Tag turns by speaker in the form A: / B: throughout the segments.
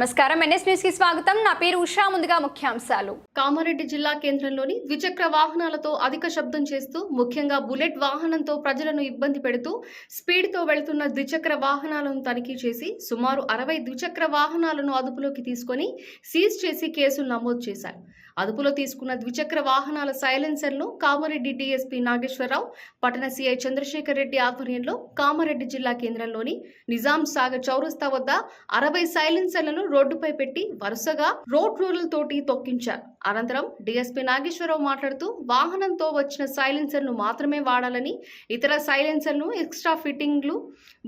A: నమస్కారం. ఎన్ఎస్ న్యూస్కి స్వాగతం. నా పేరు ఉషా. ముందుగా ముఖ్యాంశాలు.
B: కామారెడ్డి జిల్లా కేంద్రంలోని ద్విచక్ర వాహనాలతో అధిక శబ్దం చేస్తూ ముఖ్యంగా బుల్లెట్ వాహనంతో ప్రజలను ఇబ్బంది పెడుతూ స్పీడ్తో వెళుతున్న ద్విచక్ర వాహనాలను తనిఖీ చేసి సుమారు అరవై ద్విచక్ర వాహనాలను అదుపులోకి తీసుకొని సీజ్ చేసి కేసులు నమోదు చేశారు. అదుపులో తీసుకున్న ద్విచక్ర వాహనాల సైలెన్సర్ను కామారెడ్డి డీఎస్పీ నాగేశ్వరరావు పట్టణ సీఐ చంద్రశేఖర్ రెడ్డి ఆధ్వర్యంలో కామారెడ్డి జిల్లా కేంద్రంలోని నిజాం సాగర్ చౌరస్తా వద్ద అరవై సైలెన్సర్లను రోడ్డుపై పెట్టి వరుసగా రోడ్ రూలర్ తోటి తొక్కించారు. అనంతరం డీఎస్పీ నాగేశ్వరరావు మాట్లాడుతూ వాహనంతో వచ్చిన సైలెన్సర్ను మాత్రమే వాడాలని ఇతర సైలెన్సర్ను ఎక్స్ట్రా ఫిట్టింగ్లు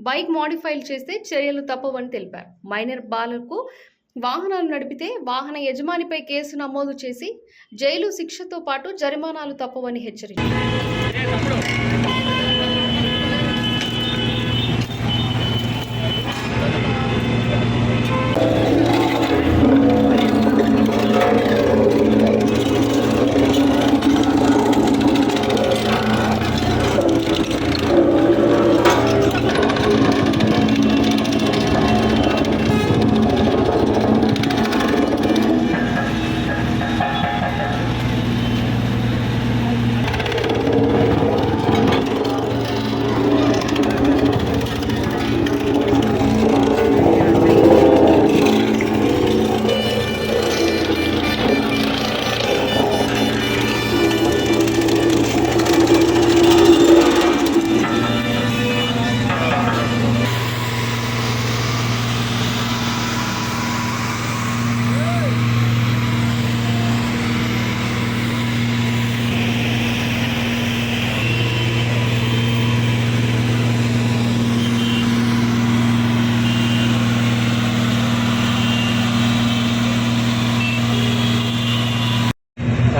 B: బైక్ మాడిఫైలు చేస్తే చర్యలు తప్పవని తెలిపారు. మైనర్ బాలకు వాహనాలు నడిపితే వాహన యజమానిపై కేసు నమోదు చేసి జైలు శిక్షతో పాటు జరిమానాలు తప్పవని హెచ్చరించారు.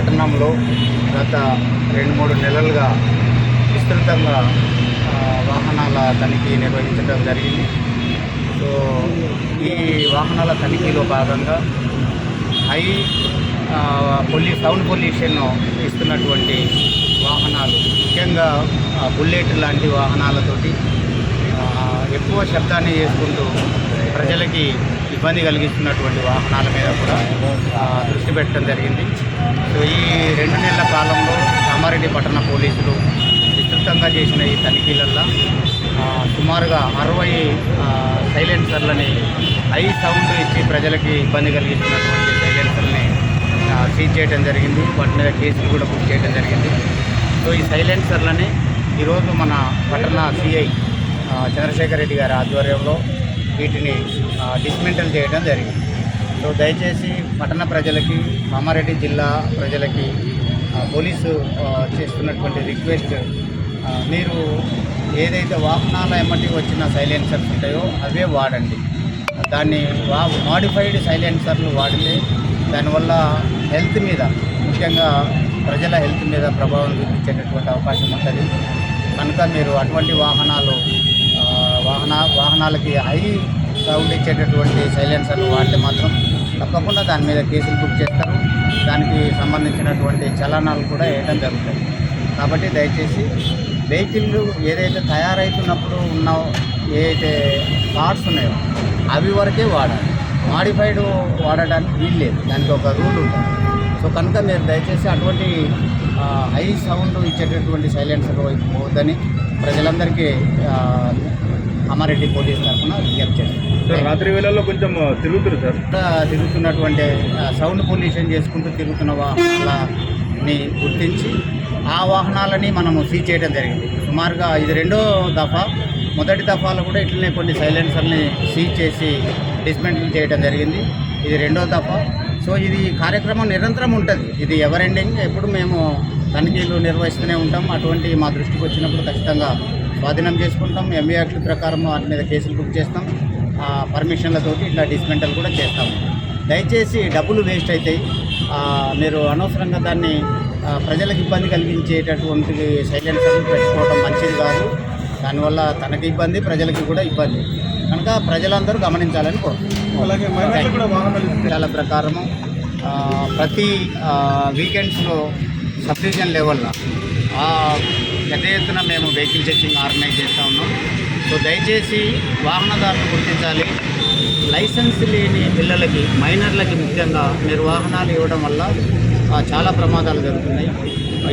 C: పట్టణంలో గత రెండు మూడు నెలలుగా విస్తృతంగా వాహనాల తనిఖీ నిర్వహించడం జరిగింది. సో ఈ వాహనాల తనిఖీలో భాగంగా హై పొల్యూ సౌండ్ పొల్యూషన్ ఇస్తున్నటువంటి వాహనాలు ముఖ్యంగా బుల్లెట్ లాంటి వాహనాలతోటి ఎక్కువ శబ్దాన్ని చేసుకుంటూ ప్రజలకి ఇబ్బంది కలిగిస్తున్నటువంటి వాహనాల మీద కూడా దృష్టి పెట్టడం జరిగింది. సో ఈ రెండు నెలల కాలంలో కామారెడ్డి పట్టణ పోలీసులు విస్తృతంగా చేసిన ఈ తనిఖీలల్లో సుమారుగా అరవై సైలెన్సర్లని హై సౌండ్ ఇచ్చి ప్రజలకి ఇబ్బంది కలిగిస్తున్నటువంటి సైలెన్సర్ని సీజ్ చేయడం జరిగింది. వాటి మీద కేసులు కూడా బుక్ చేయడం జరిగింది. సో ఈ సైలెన్సర్లని ఈరోజు మన పట్టణ సిఐ చంద్రశేఖర్ రెడ్డి గారి ఆధ్వర్యంలో వీటిని డిస్మెంటల్ చేయడం జరిగింది. సో దయచేసి పట్టణ ప్రజలకి కామారెడ్డి జిల్లా ప్రజలకి పోలీసు చేస్తున్నటువంటి రిక్వెస్ట్ మీరు ఏదైతే వాహనాల ఎమ్మటి వచ్చిన సైలెన్సర్స్ ఉంటాయో అవే వాడండి. దాన్ని వా మాడిఫైడ్ సైలెన్సర్లు వాడితే దానివల్ల హెల్త్ మీద ముఖ్యంగా ప్రజల హెల్త్ మీద ప్రభావం చూపించేటటువంటి అవకాశం ఉంటుంది. కనుక మీరు అటువంటి వాహనాలు వాహన వాహనాలకి హై సౌండ్ ఇచ్చేటటువంటి సైలెన్సర్లు వాడితే మాత్రం తప్పకుండా దాని మీద కేసులు బుక్ చేస్తారు. దానికి సంబంధించినటువంటి చలనాలు కూడా వేయడం జరుగుతుంది. కాబట్టి దయచేసి వెహికల్ ఏదైతే తయారవుతున్నప్పుడు ఉన్న ఏదైతే పార్ట్స్ ఉన్నాయో అవి వరకే వాడాలి. మాడిఫైడ్ వాడడానికి వీలు లేదు. దానికి ఒక రూల్ ఉంటుంది. సో కనుక మీరు దయచేసి అటువంటి హై సౌండ్ ఇచ్చేటటువంటి సైలెన్సర్ వైపు పోవద్దని ప్రజలందరికీ ఆ, అమ్మారెడ్డి పోలీస్ తరఫున విజ్ఞప్తి చేస్తాను
D: సార్ రాత్రి వేళల్లో కొంచెం తిరుగుతురు సార్.
C: తిరుగుతున్నటువంటి సౌండ్ పొల్యూషన్ చేసుకుంటూ తిరుగుతున్న వాహనాలని గుర్తించి ఆ వాహనాలని మనము సీజ్ చేయడం జరిగింది. సుమారుగా ఇది రెండో దఫా. మొదటి దఫాలో కూడా ఇట్లనే కొన్ని సైలెన్సర్ని సీజ్ చేసి డిస్మెంటల్ చేయడం జరిగింది. ఇది రెండో దఫా. సో ఇది కార్యక్రమం నిరంతరం ఉంటుంది. ఇది ఎవర్ ఎండింగ్ ఎప్పుడు మేము తనిఖీలు నిర్వహిస్తూనే ఉంటాం. అటువంటి మా దృష్టికి వచ్చినప్పుడు ఖచ్చితంగా స్వాధీనం చేసుకుంటాం. ఎంబీ యాక్ట్ ప్రకారం వాటి మీద కేసులు బుక్ చేస్తాం. పర్మిషన్లతోటి ఇట్లా డిస్మెంటల్ కూడా చేస్తాము. దయచేసి డబ్బులు వేస్ట్ అవుతాయి మీరు అనవసరంగా దాన్ని ప్రజలకు ఇబ్బంది కలిగించేటటువంటి సైలెన్సర్లు పెట్టుకోవడం మంచిది కాదు. దానివల్ల తనకి ఇబ్బంది ప్రజలకి కూడా ఇబ్బంది. కనుక ప్రజలందరూ గమనించాలని చాలా ప్రకారము. ప్రతి వీకెండ్స్లో సబ్ డివిజన్ లెవెల్లో ఆ, పెద్ద ఎత్తున మేము వెహికల్ చెకింగ్ ఆర్గనైజ్ చేస్తూ ఉన్నాం. సో దయచేసి వాహనదారులు గుర్తించాలి. లైసెన్స్ లేని పిల్లలకి మైనర్లకి ముఖ్యంగా మీరు వాహనాలు ఇవ్వడం వల్ల చాలా ప్రమాదాలు జరుగుతున్నాయి.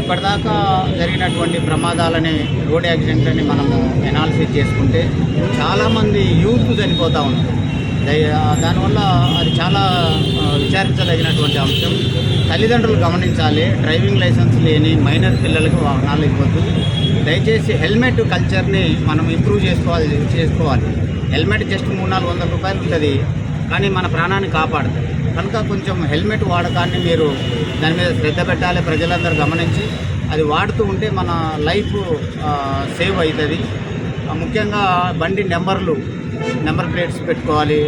C: ఇప్పటిదాకా జరిగినటువంటి ప్రమాదాలని రోడ్ యాక్సిడెంట్లని మనము ఎనాలిసిస్ చేసుకుంటే చాలామంది యూత్ చనిపోతూ ఉన్నారు. దానివల్ల అది చాలా విచారించదగినటువంటి అంశం. తల్లిదండ్రులు గమనించాలి. డ్రైవింగ్ లైసెన్స్ లేని మైనర్ పిల్లలకు వాహనాలు ఇవ్వద్దు. దయచేసి హెల్మెట్ కల్చర్ని మనం ఇంప్రూవ్ చేసుకోవాలి చేసుకోవాలి. హెల్మెట్ జస్ట్ మూడు నాలుగు వందల రూపాయలు ఉంటుంది కానీ మన ప్రాణాన్ని కాపాడుతుంది. కనుక కొంచెం హెల్మెట్ వాడకాన్ని మీరు దాని మీద శ్రద్ధ పెట్టాలి. ప్రజలందరూ గమనించి అది వాడుతూ ఉంటే మన లైఫ్ సేవ్ అవుతుంది. ముఖ్యంగా బండి నెంబర్లు నెంబర్ ప్లేట్స్ పెట్టుకోవాలి.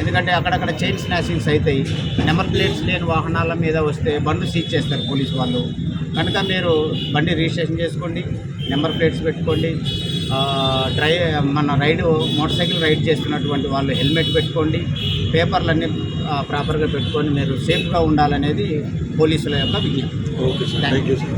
C: ఎందుకంటే అక్కడక్కడ చైన్ స్నాచింగ్స్ అవుతాయి. నెంబర్ ప్లేట్స్ లేని వాహనాల మీద వస్తే బండ్లు సీజ్ చేస్తారు పోలీసు వాళ్ళు. కనుక మీరు బండి రిజిస్ట్రేషన్ చేసుకోండి నెంబర్ ప్లేట్స్ పెట్టుకోండి. డ్రై మన రైడ్ మోటార్ సైకిల్ రైడ్ చేస్తున్నటువంటి వాళ్ళు హెల్మెట్ పెట్టుకోండి. పేపర్లన్నీ ప్రాపర్గా పెట్టుకొని మీరు సేఫ్గా ఉండాలనేది పోలీసుల యొక్క విజ్ఞప్తి.
D: Okay sir. Thank you sir